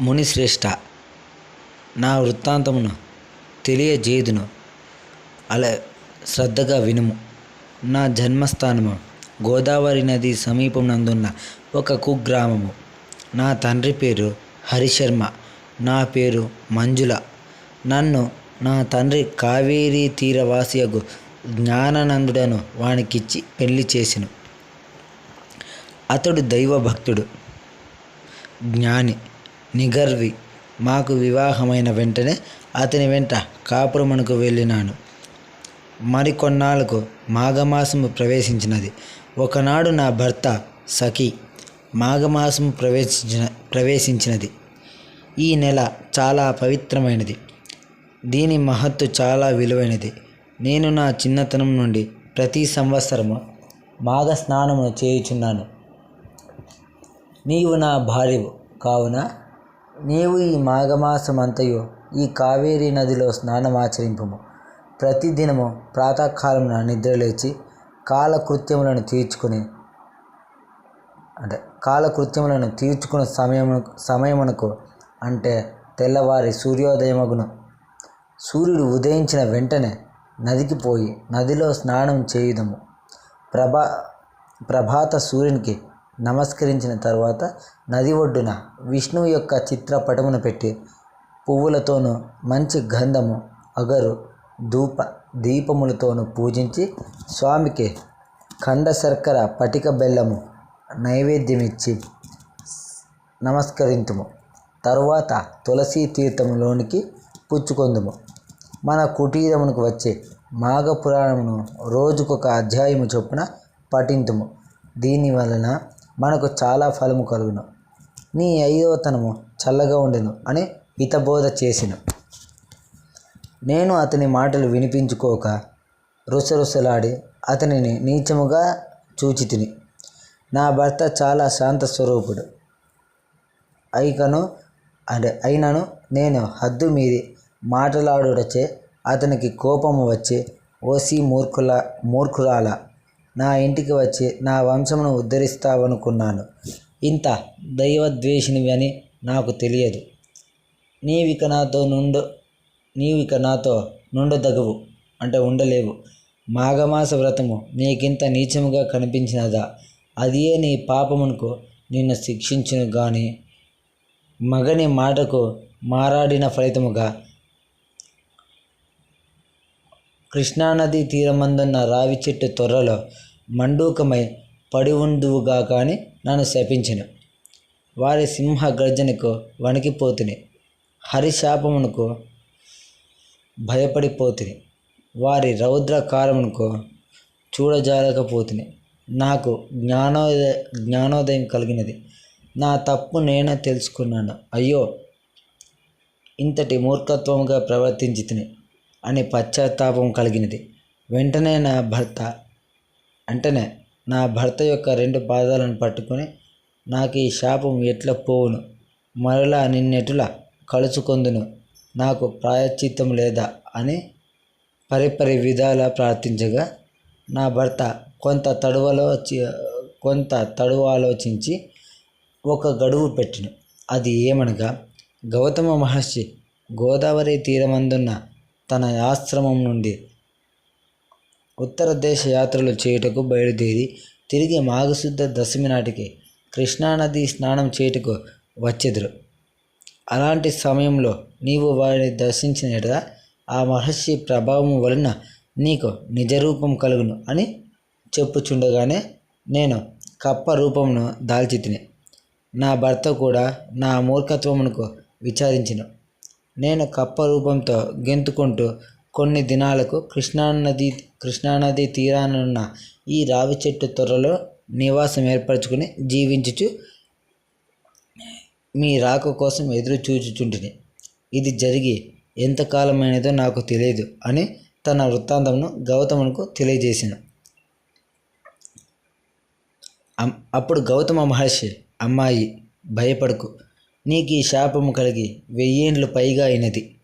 మునిశ్రేష్ఠ. నా వృత్తాంతమును తెలియజేయుదును. అలా శ్రద్ధగా వినుము. నా జన్మస్థానము గోదావరి నది సమీపమునందున్న ఒక కుగ్రామము. నా తండ్రి పేరు హరిశర్మ. నా పేరు మంజుల. నన్ను నా తండ్రి కావేరీ తీరవాసియకు జ్ఞానానందుడను వానికిచ్చి పెళ్ళి చేసెను. అతడు దైవభక్తుడు. జ్ఞాని. నిగర్వి. మాకు వివాహమైన వెంటనే అతని వెంట కాపురమునకు వెళ్ళినాను. మరికొన్నాళ్ళకు మాఘమాసము ప్రవేశించినది. ఒకనాడు నా భర్త సఖి మాఘమాసము ప్రవేశించిన ప్రవేశించినది. ఈ నెల చాలా పవిత్రమైనది. దీని మహత్తు చాలా విలువైనది. నేను నా చిన్నతనం నుండి ప్రతి సంవత్సరము మాఘ స్నానము చేయుచున్నాను. నీవు నా భార్యవు కావున నీవు ఈ మాఘమాసమంతయు ఈ కావేరీ నదిలో స్నానమాచరింపుము. ప్రతిదినము ప్రాతకాలమున నిద్రలేచి కాలకృత్యములను తీర్చుకుని అంటే కాలకృత్యములను తీర్చుకున్న సమయము సమయమునకు అంటే తెల్లవారి సూర్యోదయమగును. సూర్యుడు ఉదయించిన వెంటనే నదికి పోయి నదిలో స్నానం చేయుదము. ప్రభా ప్రభాత సూర్యునికి నమస్కరించిన తర్వాత నది ఒడ్డున విష్ణువు యొక్క చిత్రపటమును పెట్టి పువ్వులతోనూ మంచి గంధము అగరు ధూప దీపములతోనూ పూజించి స్వామికి ఖండ శర్కర పటిక బెల్లము నైవేద్యమిచ్చి నమస్కరింతుము. తరువాత తులసీ తీర్థములోనికి పుచ్చుకొందుము. మన కుటీరమునకు వచ్చే మాఘ పురాణమును రోజుకొక అధ్యాయము చొప్పున పఠింతుము. దీని వలన మనకు చాలా ఫలము కలుగును. నీ ఐదవతనము చల్లగా ఉండెను అని హితబోధ చేసిన. నేను అతని మాటలు వినిపించుకోక రుసరుసలాడి అతనిని నీచముగా చూచి తిని నా భర్త చాలా శాంత స్వరూపుడు అయికను అంటే అయినను నేను హద్దు మీది మాటలాడుటచే అతనికి కోపము వచ్చి ఓసి మూర్ఖుల మూర్ఖురాల నా ఇంటికి వచ్చి నా వంశమును ఉద్ధరిస్తావనుకున్నాను. ఇంత దైవద్వేషినివి అని నాకు తెలియదు. నీవిక నాతో నుండు నీవిక నాతో నుండదగవు అంటే ఉండలేవు. మాఘమాస వ్రతము నీకింత నీచముగా కనిపించినదా? అదియే నీ పాపమునకు నిన్ను శిక్షించును గాని మగని మాటకు మారాడిన ఫలితముగా కృష్ణానది తీరమందున్న రావి చెట్టు తొర్రలో మండూకమై పడి కానీ నన్ను శపించెను. వారి సింహ గర్జనకు వణికిపోతుని. హరిశాపమునకు భయపడిపోతుని. వారి రౌద్రకారమునకు చూడజాలకపోతుని నాకు జ్ఞానోదయ జ్ఞానోదయం కలిగినది. నా తప్పు నేనే తెలుసుకున్నాను. అయ్యో! ఇంతటి మూర్ఖత్వముగా ప్రవర్తించి అని పశ్చాత్తాపం కలిగినది. వెంటనే నా భర్త వెంటనే నా భర్త యొక్క రెండు పాదాలను పట్టుకొని నాకు ఈ శాపం ఎట్లా పోవును? మరలా నిన్నెటులా కలుసుకొందును? నాకు ప్రాయశ్చిత్తం లేదా అని పరిపరి విధాల ప్రార్థించగా నా భర్త కొంత తడువలో కొంత తడువ ఆలోచించి ఒక గడువు పెట్టిన. అది ఏమనగా గౌతమ మహర్షి గోదావరి తీరమందున్న తన ఆశ్రమం నుండి ఉత్తర దేశ యాత్రలు చేయుటకు బయలుదేరి తిరిగి మాఘశుద్ధ దశమి నాటికి కృష్ణానది స్నానం చేయుటకు వచ్చెదురు. అలాంటి సమయంలో నీవు వారిని దర్శించిన ఆ మహర్షి ప్రభావం వలన నీకు నిజరూపం కలుగును అని చెప్పుచుండగానే నేను కప్ప రూపమును దాల్చి తిని నా భర్త కూడా నా మూర్ఖత్వమునకు విచారించిన. నేను కప్ప రూపంతో గెంతుకుంటూ కొన్ని దినాలకు కృష్ణానది కృష్ణానది తీరానున్న ఈ రావి చెట్టు త్వరలో నివాసం ఏర్పరచుకుని జీవించుచు మీ రాక కోసం ఎదురు చూచుచుంటిని. ఇది జరిగి ఎంతకాలమైనదో నాకు తెలియదు అని తన వృత్తాంతమును గౌతమునకు తెలియజేసిన అప్పుడు గౌతమ మహర్షి అమ్మాయి భయపడకు నీకు ఈ శాపము కలిగి వెయ్యేండ్లు పైగా అయినది.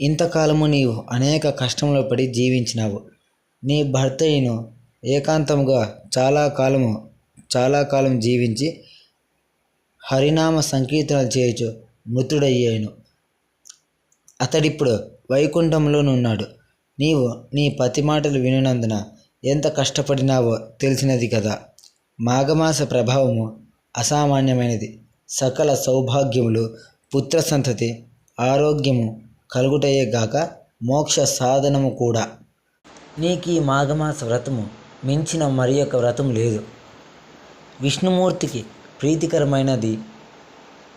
ఇంతకాలము నీవు అనేక కష్టంలో పడి జీవించినావు. నీ భర్తయ్యను ఏకాంతముగా చాలా కాలము చాలా కాలం జీవించి హరినామ సంకీర్తనలు చేయచు మృతుడయ్యాను. అతడిప్పుడు వైకుంఠంలోనున్నాడు. నీవు నీ పతి మాటలు వినినందున ఎంత కష్టపడినావో తెలిసినది కదా. మాఘమాస ప్రభావము అసామాన్యమైనది. సకల సౌభాగ్యములు పుత్ర సంతతి ఆరోగ్యము కలుగుటయే గాక మోక్ష సాధనము కూడా. నీకు ఈ మాఘమాస వ్రతము మించిన మరి యొక్క వ్రతం లేదు. విష్ణుమూర్తికి ప్రీతికరమైనది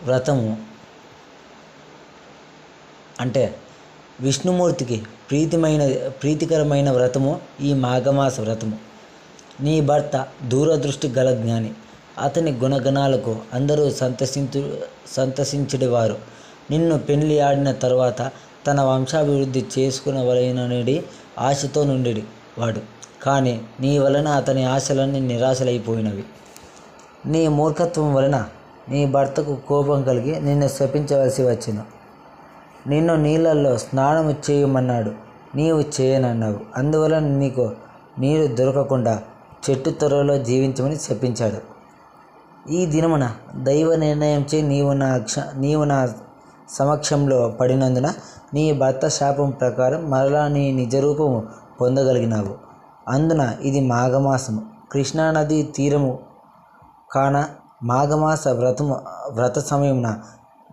వ్రతము అంటే విష్ణుమూర్తికి ప్రీతిమైన ప్రీతికరమైన వ్రతము ఈ మాఘమాస వ్రతము. నీ భర్త దూరదృష్టి గల జ్ఞాని. అతని గుణగణాలకు అందరూ సంతసించు సంతసించుడివారు. నిన్ను పెళ్ళి ఆడిన తర్వాత తన వంశాభివృద్ధి చేసుకునవలెనని ఆశతో నుండి వాడు. కానీ నీ వలన అతని ఆశలన్నీ నిరాశలైపోయినవి. నీ మూర్ఖత్వం వలన నీ భర్తకు కోపం కలిగి నిన్ను శపించవలసి వచ్చిన. నిన్ను నీళ్ళల్లో స్నానము చేయమన్నాడు. నీవు చేయనన్నావు. అందువలన నీకు నీరు దొరకకుండా చెట్టు త్వరలో జీవించమని శపించాడు. ఈ దినమున దైవ నిర్ణయంచే నీవు నా క్ష నీవు నా సమక్షంలో పడినందున నీ భర్త శాపం ప్రకారం మరలా నీ నిజరూపము పొందగలిగినావు. అందున ఇది మాఘమాసము. కృష్ణానది తీరము కాన మాఘమాస వ్రతము వ్రత సమయమున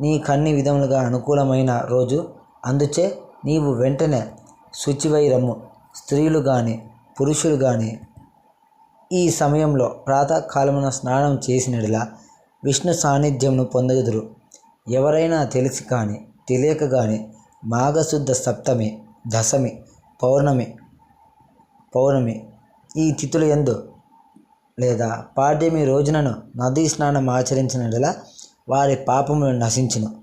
నీ కన్ని విధములుగా అనుకూలమైన రోజు. అందుచే నీవు వెంటనే శుచివై రమ్ము. స్త్రీలు కానీ పురుషులు కానీ ఈ సమయంలో ప్రాతకాలమున స్నానం చేసినడిలా విష్ణు సాన్నిధ్యమును పొందగదురు ఎవరైనా తెలిసి కానీ తెలియక కానీ మాఘశుద్ధ సప్తమి దశమి పౌర్ణమి పౌర్ణమి ఈ తిథుల ఎందు లేదా పాడ్యమి రోజునను నదీ స్నానం ఆచరించినలా వారి పాపములు నశించును.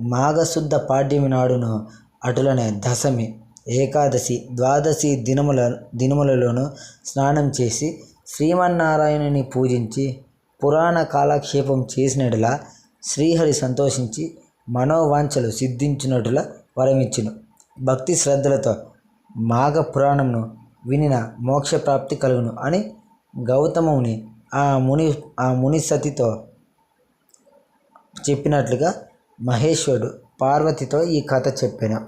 మాఘశుద్ధ పాడ్యమి నాడును అటులనే దశమి ఏకాదశి ద్వాదశి దినముల దినములలోనూ స్నానం చేసి శ్రీమన్నారాయణుని పూజించి పురాణ కాలక్షేపం చేసినట్లా శ్రీహరి సంతోషించి మనోవాంఛలు సిద్ధించినట్ల వరమిచ్చును. భక్తి శ్రద్ధలతో మాఘ పురాణంను వినిన మోక్షప్రాప్తి కలుగును అని గౌతముని ఆ ముని ఆ ముని సతితో చెప్పినట్లుగా మహేశ్వరుడు పార్వతితో ఈ కథ చెప్పాను.